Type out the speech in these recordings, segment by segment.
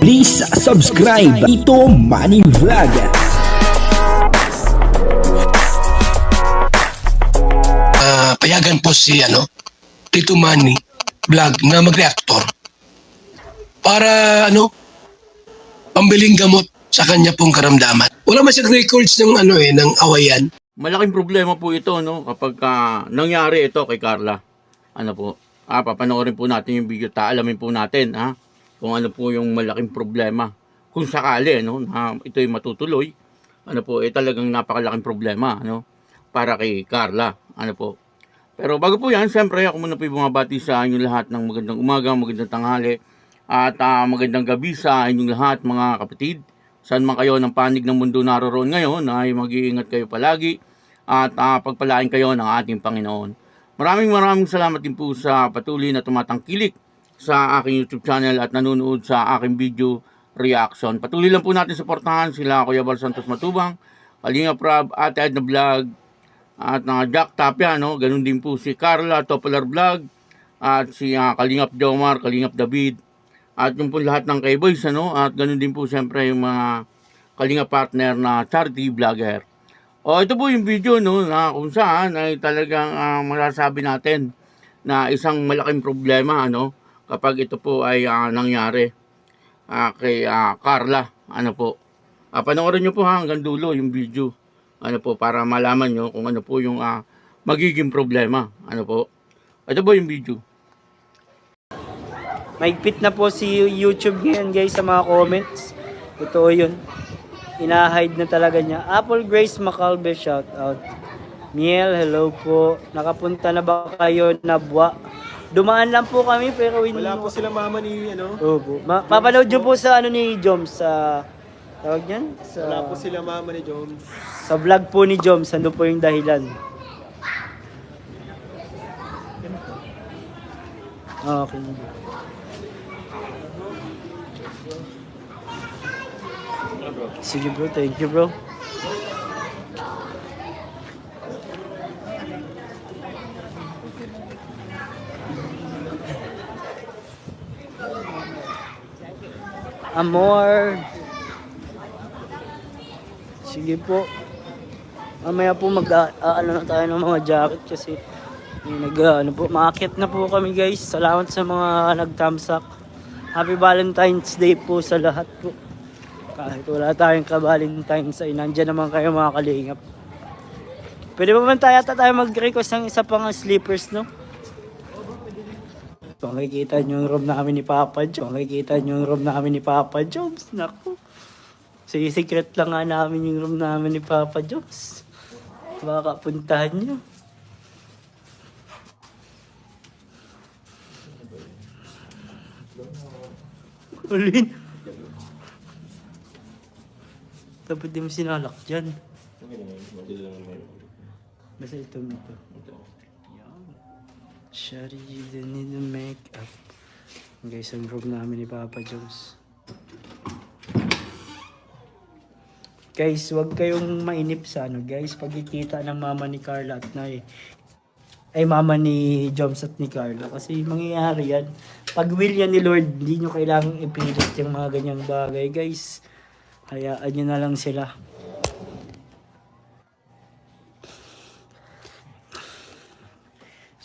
Please subscribe Ito Money Vlog. Ah, payagan po si ano, Tito Manny vlog na mag-reactor para ano, pambiling gamot sa kanya pong karamdaman. Wala man siyang records ng ano eh, ng awayan. Malaking problema po ito no kapag ah, nangyari ito kay Carla. Ano po? Ah, papanoorin po natin yung video ta alamin po natin ha kung ano po yung malaking problema. Kung sakali no na ito ay matutuloy, ano po eh talagang napakalaking problema no para kay Carla. Ano po? Pero bago po yan, siyempre ako muna po bumabati sa inyong lahat ng magandang umaga, magandang tanghali, at ah, magandang gabi sa inyong lahat mga kapatid. Saan man kayo ng panig ng mundo naroon ngayon, ay mag-iingat kayo palagi at ah, pagpalain kayo ng ating Panginoon. Maraming maraming salamat din po sa patuloy na tumatangkilik sa aking YouTube channel at nanonood sa aking video reaction. Patuloy lang po natin suportahan sila Kuya Bal Santos Matubang, Kalinga Prab, Ate Edna Vlog, at uh, Jack Tapia, no? ganun din po si Carla Topolar Vlog, at si ah, Kalingap Jomar, Kalingap David, at yung po lahat ng K-Boys, ano? at ganun din po siyempre yung mga Kalinga partner na charity vlogger. O ito po yung video no, na kung saan ay talagang ah, masasabi natin na isang malaking problema ano kapag ito po ay ah, nangyari ah, kay ah, Carla. Ano po. Ah, panoorin nyo po ha, hanggang dulo yung video. Ano po, para malaman nyo kung ano po yung ah, magiging problema. Ano po. Ito po yung video. Maigpit na po si YouTube ngayon guys sa mga comments. Totoo yun. Ina-hide na talaga niya. Apple Grace Macalbe shout out. Miel, hello po. Nakapunta na ba kayo na buwa? Dumaan lang po kami pero win Wala po sila mama ni ano. Opo. Ma- papanood nyo po sa ano ni Joms sa tawag niyan? Sa, Wala po sila mama ni Jones. sa vlog po ni Joms. Ano po yung dahilan? Okay. Sige bro, thank you bro. Amor. Sige po. Mamaya po mag a- ano na tayo ng mga jacket kasi nag ano po, maakyat na po kami guys. Salamat sa mga nag-thumbs up. Happy Valentine's Day po sa lahat po. Kahit wala tayong ka-Valentine's Day, nandyan naman kayo mga kalingap. Pwede ba man tayo ata tayo mag-request ng isa pang sleepers, no? Makikita nyo yung room namin ni Papa kung makikita nyo yung room namin ni Papa Jones, naku. secret lang nga namin yung room namin ni Papa Jones. Baka puntahan nyo. Ulin. Dapat di mo sinalak dyan. Basta ito ito. Shari, you don't need to make up. Guys, ang room namin ni Papa Jones. Guys, wag kayong mainip sa ano, guys. Pagkikita ng mama ni Carla at na ay mama ni Joms at ni Carla. Kasi mangyayari yan. Pag will yan ni Lord, hindi nyo kailangang ipilit yung mga ganyang bagay, guys. Hayaan nyo na lang sila.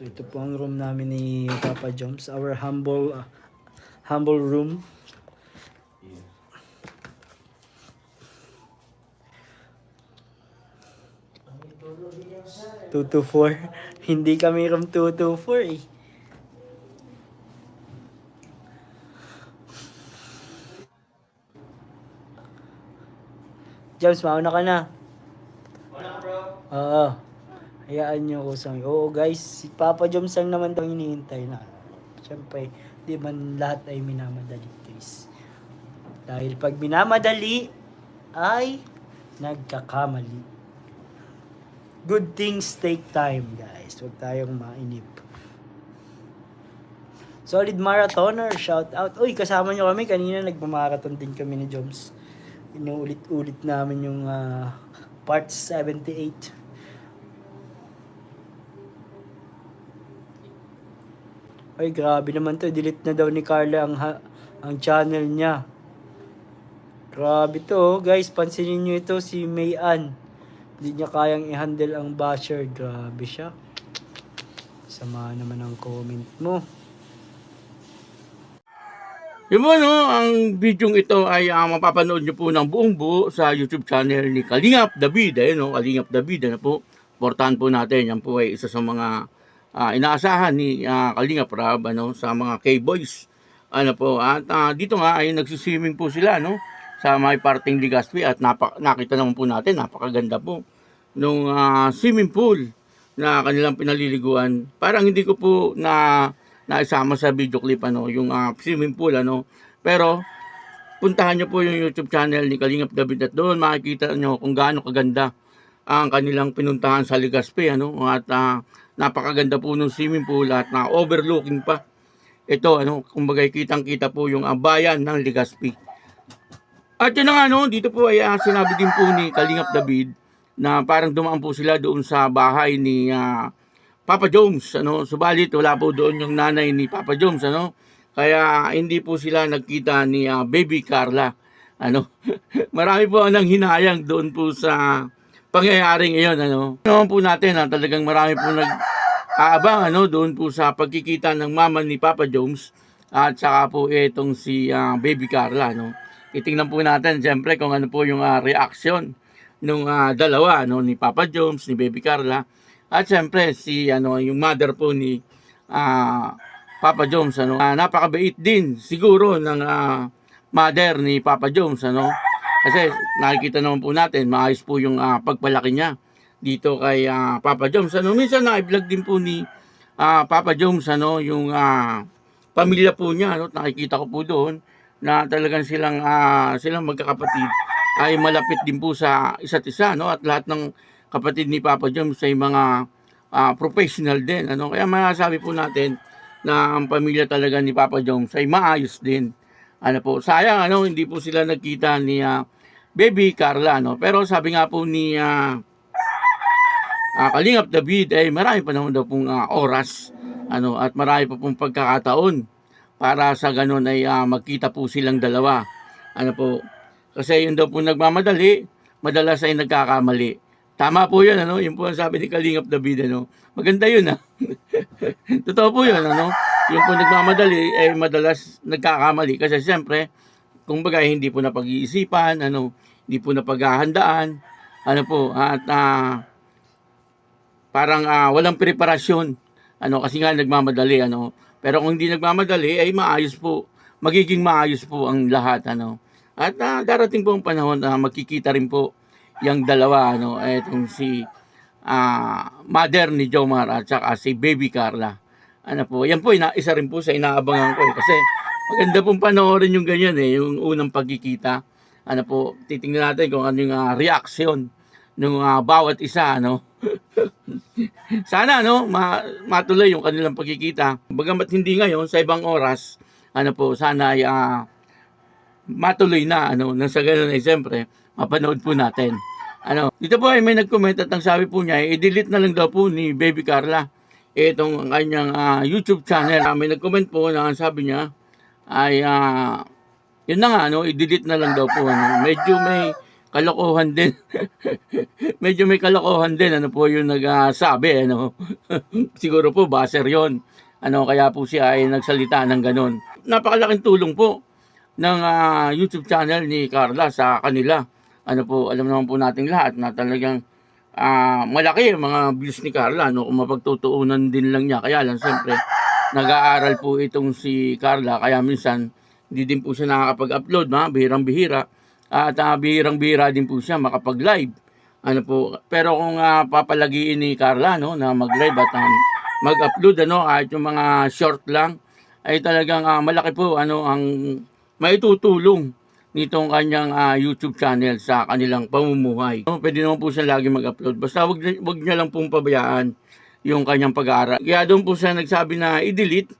So ito po ang room namin ni Papa Joms. Our humble uh, humble room. Two to four. Hindi kami room 2 to 4 eh. James, mauna ka na. Mauna bro? Oo. Hayaan niyo ako sa Oo guys, si Papa Joms lang naman daw hinihintay na. Siyempre, di man lahat ay minamadali guys. Dahil pag minamadali, ay nagkakamali. Good things take time guys. Huwag tayong mainip. Solid marathoner, shout out. Uy, kasama nyo kami. Kanina nagmamarathon din kami ni Joms. Inuulit-ulit namin yung ah, part 78. Ay, grabe naman to. Delete na daw ni Carla ang ha- ang channel niya. Grabe to, oh. guys. Pansinin nyo ito si Mayan. Hindi niya kayang i-handle ang basher. Grabe siya. Sama naman ang comment mo. Yung mo, no, ang video ito ay ah, mapapanood nyo po ng buong buo sa YouTube channel ni Kalingap David. Ayun, no, Kalingap David. Ano po, portahan po natin. Yan po ay isa sa mga ah, inaasahan ni ah, Kalingap Rab ano, sa mga K-Boys. Ano po, at ah, dito nga ay nagsiswimming po sila, no, sa may parting Ligaspi at napa, nakita naman po natin, napakaganda po nung ah, swimming pool na kanilang pinaliliguan. Parang hindi ko po na naisama sa video clip ano, yung ah, swimming pool ano. Pero puntahan niyo po yung YouTube channel ni Kalingap David at doon makikita niyo kung gaano kaganda ang kanilang pinuntahan sa Legazpi ano at ah, napakaganda po ng swimming pool at na overlooking pa ito ano kumbaga kitang-kita po yung ah, bayan ng Legazpi. At yun nga no, dito po ay ah, sinabi din po ni Kalingap David na parang dumaan po sila doon sa bahay ni ah, Papa Jones, ano, subalit wala po doon yung nanay ni Papa Jones, ano. Kaya hindi po sila nagkita ni ah, Baby Carla. Ano, marami po ang hinayang doon po sa pangyayaring iyon, ano. Naman po natin, ah, talagang marami po nag aabang, ano, doon po sa pagkikita ng mama ni Papa Jones at saka po itong si ah, Baby Carla, no. Titingnan po natin, siyempre, kung ano po yung ah, reaction nung ah, dalawa, no, ni Papa Jones, ni Baby Carla, at siyempre si ano yung mother po ni ah, Papa Jones ano. Ah, napakabait din siguro ng ah, mother ni Papa Jones ano. Kasi nakikita naman po natin maayos po yung ah, pagpalaki niya dito kay ah, Papa Jones ano. Minsan na-vlog din po ni ah, Papa Jones ano yung ah, pamilya po niya ano. Nakikita ko po doon na talagang silang ah, silang magkakapatid ay malapit din po sa isa't isa no at lahat ng kapatid ni Papa James ay mga ah, professional din. Ano? Kaya masasabi po natin na ang pamilya talaga ni Papa Jones ay maayos din. Ano po, sayang ano, hindi po sila nagkita ni ah, Baby Carla. No? Pero sabi nga po ni ah, ah, Kalingap David ay marami pa naman daw pong ah, oras ano, at marami pa pong pagkakataon para sa ganun ay ah, magkita po silang dalawa. Ano po, kasi yun daw po nagmamadali, madalas ay nagkakamali. Tama po yun, ano? Yung po ang sabi ni Kalingap David, ano? Maganda yun, ha? Totoo po yun, ano? Yung po nagmamadali, ay madalas nagkakamali. Kasi siyempre, kung bagay, hindi po na pag-iisipan, ano? Hindi po na paghahandaan, ano po, at ah, parang ah, walang preparasyon, ano? Kasi nga nagmamadali, ano? Pero kung hindi nagmamadali, ay maayos po. Magiging maayos po ang lahat, ano? At ah, darating po ang panahon na magkikita rin po yung dalawa ano etong si ah, mother ni Jomar at saka si baby Carla ano po yan po ina, isa rin po sa inaabangan ko eh, kasi maganda pong panoorin yung ganyan eh yung unang pagkikita. Ano po titingnan natin kung ano yung ah, reaction ng bawat isa ano? Sana no ma- matuloy yung kanilang pagkikita. Bagamat hindi ngayon sa ibang oras ano po sana ay ah, matuloy na ano nang sa ganun ay siyempre mapanood po natin. Ano dito po ay may nag-comment at ang sabi po niya eh, i-delete na lang daw po ni Baby Carla itong kanyang ah, YouTube channel. Ah, may nag-comment po na sabi niya ay ah, yun na nga ano i-delete na lang daw po ano. medyo may kalokohan din. Medyo may kalokohan din ano po yung nagsabi ano siguro po baser yon ano kaya po siya ay nagsalita ng ganun. Napakalaking tulong po ng ah, YouTube channel ni Carla sa kanila. Ano po, alam naman po nating lahat na talagang ah, malaki ang mga views ni Carla. No? Kung mapagtutuunan din lang niya. Kaya lang, siyempre, nag-aaral po itong si Carla. Kaya minsan, hindi din po siya nakakapag-upload. Ha? Bihirang-bihira. At ah, bihirang-bihira din po siya makapag-live. Ano po, pero kung ah, papalagiin ni Carla no, na mag-live at um, mag-upload ano, kahit yung mga short lang, ay talagang ah, malaki po ano ang maitutulong nitong kanyang ah, YouTube channel sa kanilang pamumuhay. No, Pwede naman po siya lagi mag-upload. Basta wag, wag niya lang pong pabayaan yung kanyang pag-aaral. Kaya doon po siya nagsabi na i-delete.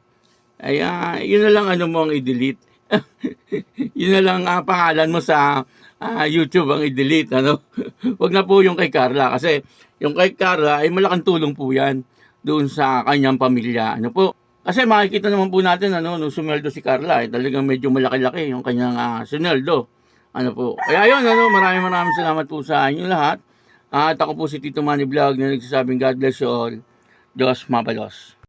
Ay, ah, yun na lang ano mo ang i-delete. yun na lang ah, pangalan mo sa ah, YouTube ang i-delete. Ano? wag na po yung kay Carla. Kasi yung kay Carla ay malaking tulong po yan doon sa kanyang pamilya. Ano po? Kasi makikita naman po natin ano, nung sumeldo si Carla, eh, talagang medyo malaki-laki yung kanyang uh, sineldo. Ano po. Kaya yun, ano, maraming maraming salamat po sa inyo lahat. At ako po si Tito Manny Vlog na nagsasabing God bless you all. Diyos mabalos.